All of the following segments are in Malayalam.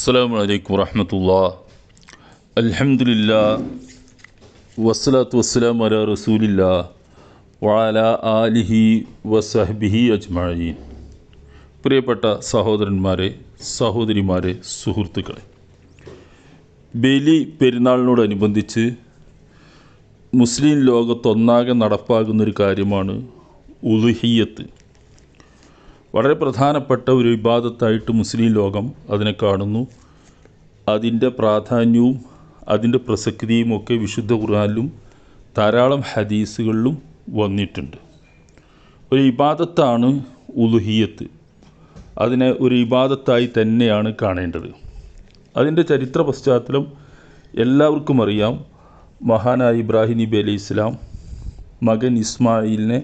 അസ്സാം വലൈക്കും വറഹമത്തുള്ള. അലഹമില്ല വസ്സലാത്തു വസ്സലാം അല റസൂലില്ല വാല ആലിഹി വസഹബിഹി അജ്മായീൻ പ്രിയപ്പെട്ട സഹോദരന്മാരെ സഹോദരിമാരെ സുഹൃത്തുക്കളെ. ബലി പെരുന്നാളിനോടനുബന്ധിച്ച് മുസ്ലിം ലോകത്തൊന്നാകെ നടപ്പാകുന്നൊരു കാര്യമാണ് ഉലുഹിയത്ത് വളരെ പ്രധാനപ്പെട്ട ഒരു വിവാദത്തായിട്ട് മുസ്ലിം ലോകം അതിനെ കാണുന്നു. അതിന്റെ പ്രാധാന്യവും അതിന്റെ പ്രസക്തിയും ഒക്കെ വിശുദ്ധ ഖുർആാനിലും ധാരാളം ഹദീസുകളിലും വന്നിട്ടുണ്ട്. ഒരു ഇബാദത്താണ് ഉലുഹിയത്ത്. അതിനെ ഒരു ഇബാദത്തായി തന്നെയാണ് കാണേണ്ടത്. അതിന്റെ ചരിത്ര പശ്ചാത്തലം എല്ലാവർക്കും അറിയാം. മഹാനായ ഇബ്രാഹിം നബി അലി ഇസ്ലാം മകൻ ഇസ്മായിലിനെ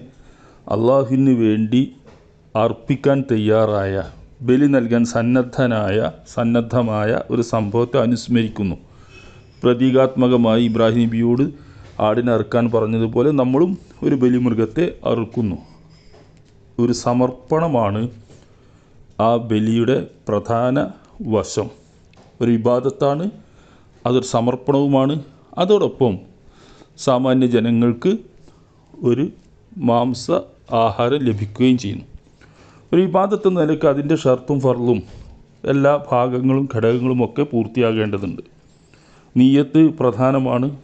അള്ളാഹുവിന് വേണ്ടി അർപ്പിക്കാൻ തയ്യാറായ ബലി നൽകാൻ സന്നദ്ധനായ സന്നദ്ധമായ ഒരു സംഭവത്തെ അനുസ്മരിക്കുന്നു. പ്രതീകാത്മകമായി ഇബ്രാഹിം നബിയോട് ആടിനെ അറുക്കാൻ പറഞ്ഞതുപോലെ നമ്മളും ഒരു ബലിമൃഗത്തെ അറുക്കുന്നു. ഒരു സമർപ്പണമാണ് ആ ബലിയുടെ പ്രധാന വശം. ഒരു വിവാദത്താണ് അതൊരു സമർപ്പണവുമാണ്. അതോടൊപ്പം സാമാന്യ ജനങ്ങൾക്ക് ഒരു മാംസ ആഹാരം ലഭിക്കുകയും ചെയ്യുന്നു. ഒരു ഇബാദത്ത് നിലയ്ക്ക് അതിന്റെ ഷർത്തും ഫർളും എല്ലാ ഭാഗങ്ങളും ഘടകങ്ങളും ഒക്കെ പൂർത്തിയാകേണ്ടതുണ്ട്. നീയത്ത് പ്രധാനമാണ്.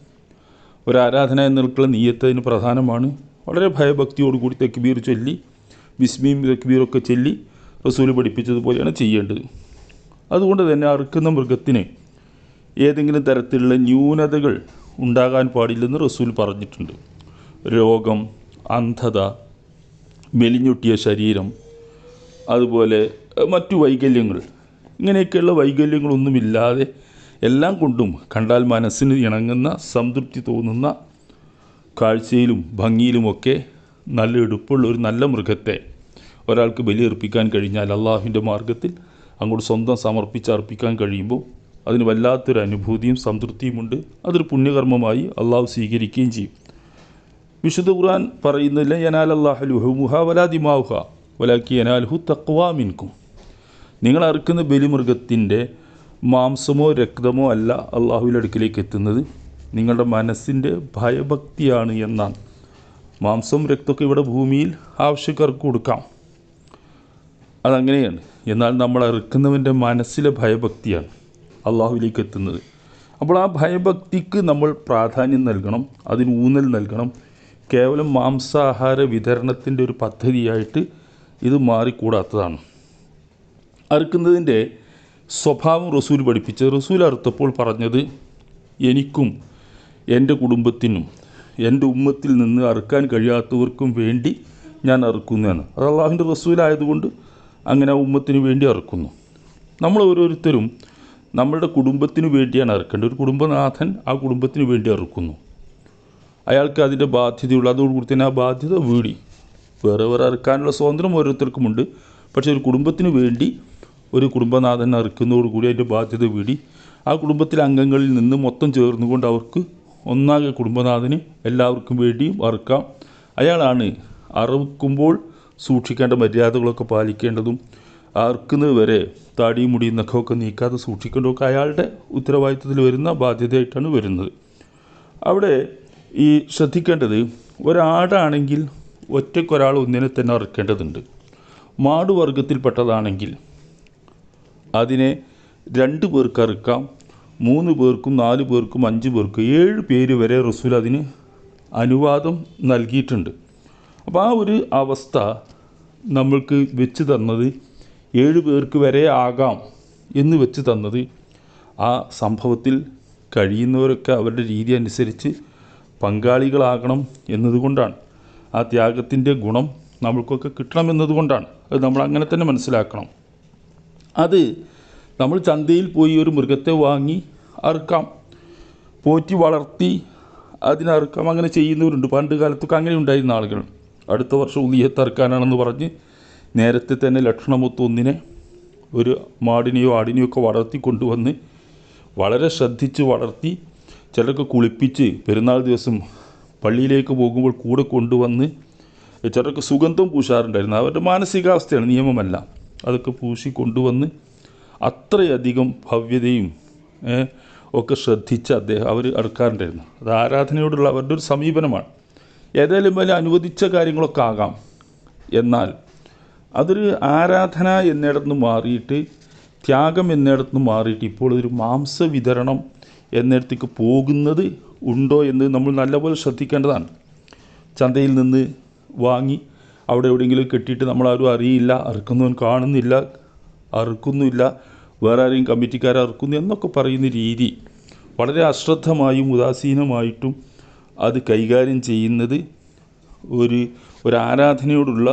ഒരു ആരാധന എന്ന നിലക്കുള്ള നീയത്ത് അതിന് പ്രധാനമാണ്. വളരെ ഭയഭക്തിയോടുകൂടി തെക്കുബീർ ചൊല്ലി ബിസ്മിയും തെക്കുബീറൊക്കെ ചൊല്ലി റസൂൽ പഠിപ്പിച്ചതുപോലെയാണ് ചെയ്യേണ്ടത്. അതുകൊണ്ട് തന്നെ അറുക്കുന്ന മൃഗത്തിന് ഏതെങ്കിലും തരത്തിലുള്ള ന്യൂനതകൾ ഉണ്ടാകാൻ പാടില്ലെന്ന് റസൂൽ പറഞ്ഞിട്ടുണ്ട്. രോഗം അന്ധത മെലിഞ്ഞൊട്ടിയ ശരീരം അതുപോലെ മറ്റു വൈകല്യങ്ങൾ. ഇങ്ങനെയൊക്കെയുള്ള വൈകല്യങ്ങളൊന്നുമില്ലാതെ എല്ലാം കൊണ്ടും കണ്ടാൽ മനസ്സിന് ഇണങ്ങുന്ന സംതൃപ്തി തോന്നുന്ന കാഴ്ചയിലും ഭംഗിയിലുമൊക്കെ നല്ല എടുപ്പുള്ള ഒരു നല്ല മൃഗത്തെ ഒരാൾക്ക് ബലിയർപ്പിക്കാൻ കഴിഞ്ഞാൽ അള്ളാഹുവിന്റെ മാർഗത്തിൽ അങ്ങോട്ട് സ്വന്തം സമർപ്പിച്ച് അർപ്പിക്കാൻ കഴിയുമ്പോൾ അതിന് വല്ലാത്തൊരു അനുഭൂതിയും സംതൃപ്തിയുമുണ്ട്. അതൊരു പുണ്യകർമ്മമായി അള്ളാഹു സ്വീകരിക്കുകയും ചെയ്യും. വിശുദ്ധ ഖുർആൻ പറയുന്നില്ല യനാൽ മുഹ വലാ വലാദിമാവുഹ വലാക്കി യനാൽഹു തക്വാ മിൻകും. നിങ്ങൾ അറുക്കുന്ന ബലിമൃഗത്തിന്റെ മാംസമോ രക്തമോ അല്ല അള്ളാഹുവിന്റെ അടുക്കിലേക്ക് എത്തുന്നത്. നിങ്ങളുടെ മനസ്സിന്റെ ഭയഭക്തിയാണ് എന്നാണ്. മാംസവും രക്തമൊക്കെ ഇവിടെ ഭൂമിയിൽ ആവശ്യക്കാർക്ക് കൊടുക്കാം. അതങ്ങനെയാണ്. എന്നാൽ നമ്മൾ അറുക്കുന്നവന്റെ മനസ്സിലെ ഭയഭക്തിയാണ് അള്ളാഹുവിലേക്ക് എത്തുന്നത്. അപ്പോൾ ആ ഭയഭക്തിക്ക് നമ്മൾ പ്രാധാന്യം നൽകണം അതിന് ഊന്നൽ നൽകണം. കേവലം മാംസാഹാര വിതരണത്തിന്റെ ഒരു പദ്ധതിയായിട്ട് ഇത് മാറിക്കൂടാത്തതാണ്. അറുക്കുന്നതിന്റെ സ്വഭാവം റസൂൽ പഠിപ്പിച്ചത്. റസൂൽ അറുത്തപ്പോൾ പറഞ്ഞത് എനിക്കും എന്റെ കുടുംബത്തിനും എന്റെ ഉമ്മത്തിൽ നിന്ന് അറുക്കാൻ കഴിയാത്തവർക്കും വേണ്ടി ഞാൻ അറുക്കുന്നതാണ് അത് അള്ളാഹുവിന്റെ റസൂലായതുകൊണ്ട് അങ്ങനെ ആ ഉമ്മത്തിന് വേണ്ടി അറുക്കുന്നു. നമ്മൾ ഓരോരുത്തരും നമ്മളുടെ കുടുംബത്തിന് വേണ്ടിയാണ് അറുക്കേണ്ടത്. ഒരു കുടുംബനാഥൻ ആ കുടുംബത്തിന് വേണ്ടി അറുക്കുന്നു. അയാൾക്ക് അതിന്റെ ബാധ്യതയുള്ള. അതോടുകൂടി തന്നെ ആ ബാധ്യത വീടി. വേറെ വേറെ അറുക്കാനുള്ള സ്വാതന്ത്ര്യം ഓരോരുത്തർക്കുമുണ്ട്. പക്ഷേ ഒരു കുടുംബത്തിന് വേണ്ടി ഒരു കുടുംബനാഥൻ അറുക്കുന്നതോടുകൂടി അതിന്റെ ബാധ്യത വീടി. ആ കുടുംബത്തിലെ അംഗങ്ങളിൽ നിന്ന് മൊത്തം ചേർന്നുകൊണ്ട് അവർക്ക് ഒന്നാകെ കുടുംബനാഥന് എല്ലാവർക്കും വേണ്ടിയും അറുക്കാം. അയാളാണ് അറുക്കുമ്പോൾ സൂക്ഷിക്കേണ്ട മര്യാദകളൊക്കെ പാലിക്കേണ്ടതും അറുക്കുന്നത് വരെ താടിയും മുടിയും നഖമൊക്കെ നീക്കാതെ സൂക്ഷിക്കേണ്ടതൊക്കെ അയാളുടെ ഉത്തരവാദിത്തത്തിൽ വരുന്ന ബാധ്യതയായിട്ടാണ് വരുന്നത്. അവിടെ ഈ ശ്രദ്ധിക്കേണ്ടത് ഒരാടാണെങ്കിൽ ഒറ്റയ്ക്കൊരാൾ ഒന്നിനെ തന്നെ അറുക്കേണ്ടതുണ്ട്. മാടുവർഗത്തിൽപ്പെട്ടതാണെങ്കിൽ അതിനെ രണ്ട് പേർക്ക് അറുക്കാം മൂന്ന് പേർക്കും നാല് പേർക്കും അഞ്ച് പേർക്കും ഏഴ് പേര് വരെ റസൂൽ അതിന് അനുവാദം നൽകിയിട്ടുണ്ട്. അപ്പോൾ ആ ഒരു അവസ്ഥ നമ്മൾക്ക് വെച്ച് തന്നത് ഏഴ് പേർക്ക് വരെ ആകാം എന്ന് വെച്ച് തന്നത് ആ സംഭവത്തിൽ കഴിയുന്നവരൊക്കെ അവരുടെ രീതി അനുസരിച്ച് പങ്കാളികളാകണം എന്നതുകൊണ്ടാണ്. ആ ത്യാഗത്തിന്റെ ഗുണം നമ്മൾക്കൊക്കെ കിട്ടണമെന്നതുകൊണ്ടാണ്. അത് നമ്മൾ അങ്ങനെ തന്നെ മനസ്സിലാക്കണം. അത് നമ്മൾ ചന്തയിൽ പോയി ഒരു മൃഗത്തെ വാങ്ങി അറുക്കാം. പോറ്റി വളർത്തി അതിനറുക്കാം അങ്ങനെ ചെയ്യുന്നവരുണ്ട്. പണ്ട് കാലത്തൊക്കെ അങ്ങനെ ഉണ്ടായിരുന്ന ആളുകൾ. അടുത്ത വർഷം ഉലിയത്ത് അറുക്കാനാണെന്ന് പറഞ്ഞ് നേരത്തെ തന്നെ ലക്ഷണമൊത്ത ഒന്നിനെ ഒരു മാടിനെയോ ആടിനെയോ ഒക്കെ വളർത്തി കൊണ്ടുവന്ന് വളരെ ശ്രദ്ധിച്ച് വളർത്തി ചിലർക്ക് കുളിപ്പിച്ച് പെരുന്നാൾ ദിവസം പള്ളിയിലേക്ക് പോകുമ്പോൾ കൂടെ കൊണ്ടുവന്ന് ചിലർക്ക് സുഗന്ധം പൂശാറുണ്ടായിരുന്നു. അവരുടെ മാനസികാവസ്ഥയാണ് നിയമമല്ല. അതൊക്കെ പൂശി കൊണ്ടുവന്ന് അത്രയധികം ഭവ്യതയും ഒക്കെ ശ്രദ്ധിച്ച് അദ്ദേഹം അവർ അടുക്കാറുണ്ടായിരുന്നു. അത് ആരാധനയോടുള്ള അവരുടെ ഒരു സമീപനമാണ്. ഏതായാലും വലിയ അനുവദിച്ച കാര്യങ്ങളൊക്കെ ആകാം. എന്നാൽ അതൊരു ആരാധന എന്നിടത്ത് നിന്ന് മാറിയിട്ട് ത്യാഗം എന്നിടത്ത് നിന്ന് മാറിയിട്ട് ഇപ്പോൾ ഒരു മാംസ വിതരണം എന്നിടത്തേക്ക് പോകുന്നത് ഉണ്ടോ എന്ന് നമ്മൾ നല്ലപോലെ ശ്രദ്ധിക്കേണ്ടതാണ്. ചന്തയിൽ നിന്ന് വാങ്ങി അവിടെ എവിടെയെങ്കിലും കെട്ടിയിട്ട് നമ്മളാരും അറിയില്ല അറുക്കുന്നവൻ കാണുന്നില്ല അറുക്കുന്നില്ല വേറെ ആരെയും കമ്മിറ്റിക്കാരെ അറുക്കുന്നു എന്നൊക്കെ പറയുന്ന രീതി വളരെ അശ്രദ്ധമായും ഉദാസീനമായിട്ടും അത് കൈകാര്യം ചെയ്യുന്നത് ഒരു ഒരു ആരാധനയോടുള്ള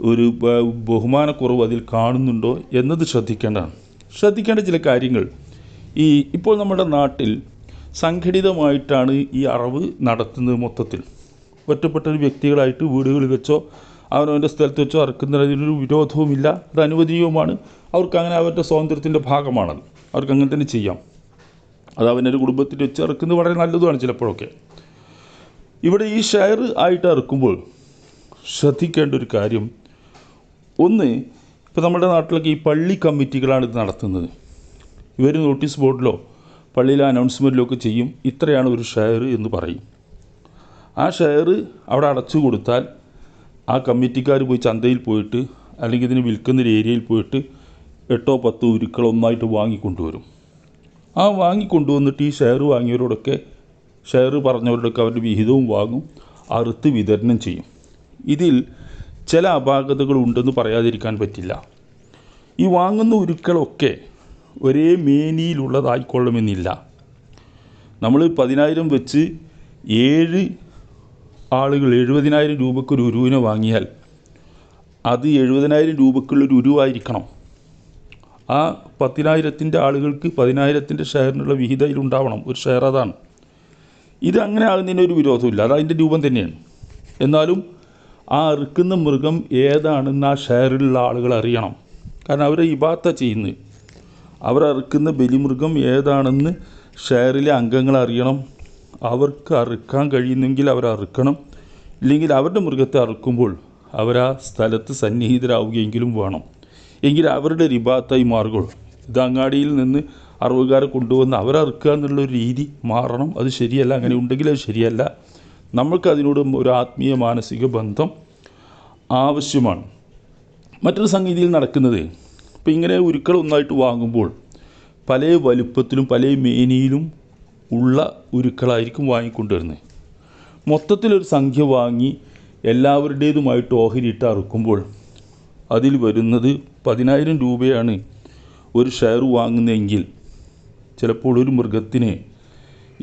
ഒരു ബഹുമാനക്കുറവ് അതിൽ കാണുന്നുണ്ടോ എന്നത് ശ്രദ്ധിക്കേണ്ടതാണ്. ശ്രദ്ധിക്കേണ്ട ചില കാര്യങ്ങൾ. ഈ ഇപ്പോൾ നമ്മുടെ നാട്ടിൽ സംഘടിതമായിട്ടാണ് ഈ അറവ് നടത്തുന്നത് മൊത്തത്തിൽ. ഒറ്റപ്പെട്ട ഒരു വ്യക്തികളായിട്ട് വീടുകളിൽ വെച്ചോ അവനവന്റെ സ്ഥലത്ത് വെച്ചോ അറക്കുന്നതിനൊരു വിരോധവുമില്ല അത് അനുവദനീയവുമാണ്. അവർക്ക് അങ്ങനെ അവരുടെ സ്വാതന്ത്ര്യത്തിന്റെ ഭാഗമാണത്. അവർക്ക് അങ്ങനെ തന്നെ ചെയ്യാം. അത് അവനൊരു കുടുംബത്തിൽ വെച്ച് ഇറക്കുന്നത് വളരെ നല്ലതുമാണ് ചിലപ്പോഴൊക്കെ. ഇവിടെ ഈ ഷെയർ ആയിട്ട് ഇറക്കുമ്പോൾ ശ്രദ്ധിക്കേണ്ട ഒരു കാര്യം. ഒന്ന് ഇപ്പോൾ നമ്മുടെ നാട്ടിലൊക്കെ ഈ പള്ളി കമ്മിറ്റികളാണ് ഇത് നടത്തുന്നത്. ഇവർ നോട്ടീസ് ബോർഡിലോ പള്ളിയിലെ അനൗൺസ്മെന്റിലോ ഒക്കെ ചെയ്യും. ഇത്രയാണ് ഒരു ഷെയർ എന്ന് പറയും. ആ ഷെയർ അവിടെ അടച്ചു കൊടുത്താൽ ആ കമ്മിറ്റിക്കാർ പോയി ചന്തയിൽ പോയിട്ട് അല്ലെങ്കിൽ ഇതിന് വിൽക്കുന്ന ഏരിയയിൽ പോയിട്ട് എട്ടോ പത്തോ ഉരുക്കൾ ഒന്നായിട്ട് വാങ്ങിക്കൊണ്ടുവരും. ആ വാങ്ങിക്കൊണ്ടുവന്നിട്ട് ഈ ഷെയർ വാങ്ങിയവരോടൊക്കെ ഷെയർ പറഞ്ഞവരോടൊക്കെ അവരുടെ വിഹിതവും വാങ്ങും അറുത്ത് വിതരണം ചെയ്യും. ഇതിൽ ചില അപാകതകൾ ഉണ്ടെന്ന് പറയാതിരിക്കാൻ പറ്റില്ല. ഈ വാങ്ങുന്ന ഉരുക്കളൊക്കെ ഒരേ മേനിയിലുള്ളതായിക്കൊള്ളണമെന്നില്ല നമ്മൾ പതിനായിരം വെച്ച് ഏഴ് ആളുകൾ എഴുപതിനായിരം രൂപയ്ക്ക് ഒരു ഉരുവിനെ വാങ്ങിയാൽ അത് എഴുപതിനായിരം രൂപക്കുള്ളൊരു ഉരുവായിരിക്കണം. ആ പത്തിനായിരത്തിന്റെ ആളുകൾക്ക് പതിനായിരത്തിന്റെ ഷെയറിനുള്ള വിഹിതയിലുണ്ടാവണം ഒരു ഷെയർ അതാണ്. ഇത് അങ്ങനെ ആകുന്നതിന് ഒരു വിരോധമില്ല അത് അതിന്റെ രൂപം തന്നെയാണ്. എന്നാലും ആ അറുക്കുന്ന മൃഗം ഏതാണെന്ന് ആ ഷെയറിലുള്ള ആളുകൾ അറിയണം. കാരണം അവരെ ഇബാത്ത ചെയ്യുന്നത് അവർ അറുക്കുന്ന ബലിമൃഗം ഏതാണെന്ന് ഷെയറിലെ അംഗങ്ങൾ അറിയണം. അവർക്ക് അറുക്കാൻ കഴിയുന്നെങ്കിൽ അവർ അറുക്കണം. ഇല്ലെങ്കിൽ അവരുടെ മൃഗത്തെ അറുക്കുമ്പോൾ അവർ ആ സ്ഥലത്ത് സന്നിഹിതരാവുകയെങ്കിലും വേണം. എങ്കിൽ അവരുടെ റിബാത്തായി മാറുകയുള്ളൂ. ഇത് അങ്ങാടിയിൽ നിന്ന് അറിവുകാരെ കൊണ്ടുവന്ന് അവരറുക്കുക എന്നുള്ള ഒരു രീതി മാറണം. അത് ശരിയല്ല. അങ്ങനെ ഉണ്ടെങ്കിൽ അത് ശരിയല്ല. നമ്മൾക്ക് അതിനോട് ഒരു ആത്മീയ മാനസിക ബന്ധം ആവശ്യമാണ്. മറ്റൊരു സംഗീതിയിൽ നടക്കുന്നത് ഇപ്പം ഇങ്ങനെ ഉരുക്കൾ ഒന്നായിട്ട് വാങ്ങുമ്പോൾ പല വലുപ്പത്തിലും പല മേനിയിലും ഉള്ള ഉരുക്കളായിരിക്കും വാങ്ങിക്കൊണ്ടുവരുന്നത് മൊത്തത്തിലൊരു സംഖ്യ വാങ്ങി എല്ലാവരുടേതുമായിട്ട് ഓഹരിയിട്ട് അറുക്കുമ്പോൾ അതിൽ വരുന്നത് പതിനായിരം രൂപയാണ് ഒരു ഷെയർ വാങ്ങുന്നതെങ്കിൽ. ചിലപ്പോൾ ഒരു മൃഗത്തിന്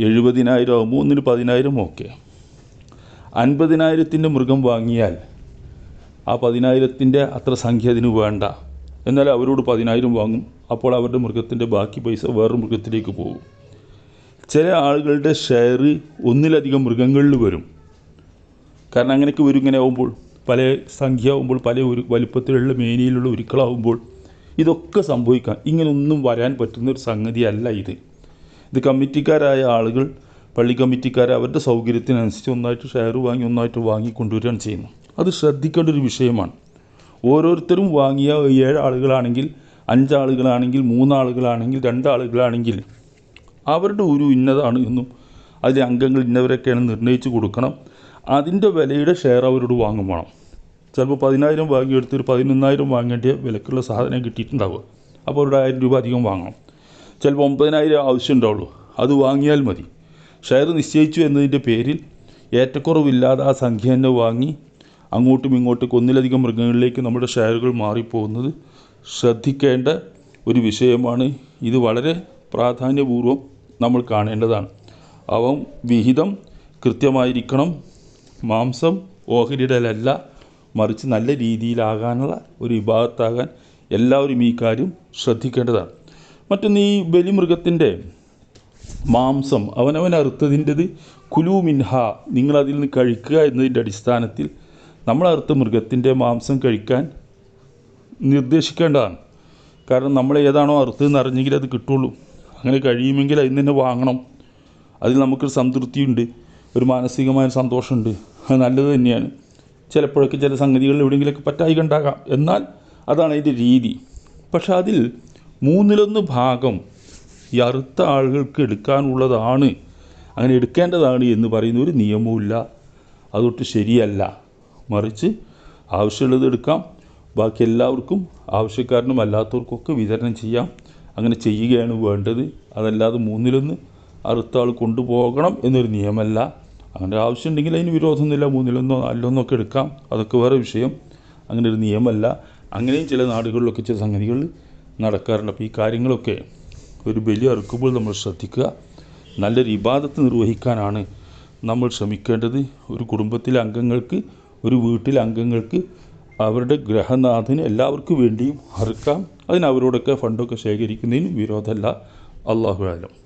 എഴുപതിനായിരം ആകുമ്പോൾ ഒന്നിന് പതിനായിരം ഓക്കെ അൻപതിനായിരത്തിന്റെ മൃഗം വാങ്ങിയാൽ ആ പതിനായിരത്തിന്റെ അത്ര സംഖ്യ അതിന് വേണ്ട. എന്നാൽ അവരോട് പതിനായിരം വാങ്ങും. അപ്പോൾ അവരുടെ മൃഗത്തിന്റെ ബാക്കി പൈസ വേറൊരു മൃഗത്തിലേക്ക് പോകും. ചില ആളുകളുടെ ഷെയർ ഒന്നിലധികം മൃഗങ്ങളിൽ വരും. കാരണം അങ്ങനെയൊക്കെ വരും ഇങ്ങനെ ആവുമ്പോൾ പല സംഖ്യ ആവുമ്പോൾ പല ഒരു വലിപ്പത്തിലുള്ള മേനിയിലുള്ള ഉരുക്കളാവുമ്പോൾ ഇതൊക്കെ സംഭവിക്കാം. ഇങ്ങനൊന്നും വരാൻ പറ്റുന്ന ഒരു സംഗതിയല്ല ഇത്. ഇത് കമ്മിറ്റിക്കാരായ ആളുകൾ പള്ളി കമ്മിറ്റിക്കാർ അവരുടെ സൗകര്യത്തിനനുസരിച്ച് ഒന്നായിട്ട് ഷെയർ വാങ്ങി ഒന്നായിട്ട് വാങ്ങി കൊണ്ടുവരികയാണ് ചെയ്യുന്നത്. അത് ശ്രദ്ധിക്കേണ്ട ഒരു വിഷയമാണ്. ഓരോരുത്തരും വാങ്ങിയ ഏഴ് ആളുകളാണെങ്കിൽ അഞ്ചാളുകളാണെങ്കിൽ മൂന്നാളുകളാണെങ്കിൽ രണ്ടാളുകളാണെങ്കിൽ അവരുടെ ഒരു ഇന്നതാണ് എന്നും അതിലെ അംഗങ്ങൾ ഇന്നവരൊക്കെയാണ് നിർണയിച്ചു കൊടുക്കണം. അതിന്റെ വിലയുടെ ഷെയർ അവരോട് വാങ്ങും വേണം. ചിലപ്പോൾ പതിനായിരം വാങ്ങിയെടുത്ത് ഒരു പതിനൊന്നായിരം വാങ്ങേണ്ട വിലക്കുള്ള സാധനം കിട്ടിയിട്ടുണ്ടാവുക. അപ്പോൾ ഒരു ആയിരം രൂപ അധികം വാങ്ങണം. ചിലപ്പോൾ ഒമ്പതിനായിരം ആവശ്യം ഉണ്ടാവുള്ളൂ അത് വാങ്ങിയാൽ മതി. ഷെയർ നിശ്ചയിച്ചു എന്നതിന്റെ പേരിൽ ഏറ്റക്കുറവില്ലാതെ ആ സംഖ്യ തന്നെ വാങ്ങി അങ്ങോട്ടും ഇങ്ങോട്ടും ഒന്നിലധികം മൃഗങ്ങളിലേക്ക് നമ്മുടെ ഷെയറുകൾ മാറിപ്പോകുന്നത് ശ്രദ്ധിക്കേണ്ട ഒരു വിഷയമാണ്. ഇത് വളരെ പ്രാധാന്യപൂർവം നമ്മൾ കാണേണ്ടതാണ്. അവ വിഹിതം കൃത്യമായിരിക്കണം. മാംസം ഓഹരിയിടലല്ല. മറിച്ച് നല്ല രീതിയിലാകാനുള്ള ഒരു വിഭാഗത്താകാൻ എല്ലാവരും ഈ കാര്യം ശ്രദ്ധിക്കേണ്ടതാണ്. മറ്റൊന്ന് ഈ ബലിമൃഗത്തിന്റെ മാംസം. അവനവൻ അറുത്തതിന്റെത് കുലു മിൻഹ. നിങ്ങളതിൽ നിന്ന് കഴിക്കുക എന്നതിന്റെ അടിസ്ഥാനത്തിൽ നമ്മൾ അറുത്ത മൃഗത്തിന്റെ മാംസം കഴിക്കാൻ നിർദ്ദേശിക്കേണ്ടതാണ്. കാരണം നമ്മൾ ഏതാണോ അറുത്തതെന്ന് അറിഞ്ഞെങ്കിൽ അത് കിട്ടുള്ളൂ. അങ്ങനെ കഴിയുമെങ്കിൽ അതിൽ തന്നെ വാങ്ങണം. അതിൽ നമുക്കൊരു സംതൃപ്തിയുണ്ട് ഒരു മാനസികമായ സന്തോഷമുണ്ട്. അത് നല്ലത് തന്നെയാണ്. ചിലപ്പോഴൊക്കെ ചില സംഗതികളിൽ എവിടെയെങ്കിലുമൊക്കെ പറ്റായി കണ്ടാകാം എന്നാൽ അതാണ് അതിന്റെ രീതി. പക്ഷെ അതിൽ മൂന്നിലൊന്ന് ഭാഗം ഈ അറുത്ത ആളുകൾക്ക് എടുക്കാനുള്ളതാണ്. അങ്ങനെ എടുക്കേണ്ടതാണ് എന്ന് പറയുന്ന ഒരു നിയമവുമില്ല. അതൊട്ട് ശരിയല്ല. മറിച്ച് ആവശ്യമുള്ളത് എടുക്കാം. ബാക്കി എല്ലാവർക്കും ആവശ്യക്കാരനും അല്ലാത്തവർക്കൊക്കെ വിതരണം ചെയ്യാം. അങ്ങനെ ചെയ്യുകയാണ് വേണ്ടത്. അതല്ലാതെ മൂന്നിലൊന്ന് അറുത്ത ആൾ കൊണ്ടുപോകണം എന്നൊരു നിയമമല്ല. അങ്ങനെ ആവശ്യമുണ്ടെങ്കിൽ അതിന് വിരോധമൊന്നുമില്ല. മൂന്നിലൊന്നോ നാലിലൊന്നോ ഒക്കെ എടുക്കാം. അതൊക്കെ വേറെ വിഷയം. അങ്ങനെ ഒരു നിയമമല്ല. അങ്ങനെയും ചില നാടുകളിലൊക്കെ ചില സംഗതികൾ നടക്കാറുണ്ട്. അപ്പോൾ ഈ കാര്യങ്ങളൊക്കെ ഒരു ബലി അറുക്കുമ്പോൾ നമ്മൾ ശ്രദ്ധിക്കുക. നല്ലൊരു ഇബാദത്ത് നിർവഹിക്കാനാണ് നമ്മൾ ശ്രമിക്കേണ്ടത്. ഒരു കുടുംബത്തിലെ അംഗങ്ങൾക്ക് ഒരു വീട്ടിലെ അംഗങ്ങൾക്ക് അവരുടെ ഗ്രഹനാഥന് എല്ലാവർക്കും വേണ്ടിയും അറുക്കാം അതിന് അവരോടൊക്കെ ഫണ്ടൊക്കെ ശേഖരിക്കുന്നതിന് വിരോധമല്ല. അള്ളാഹു ആലം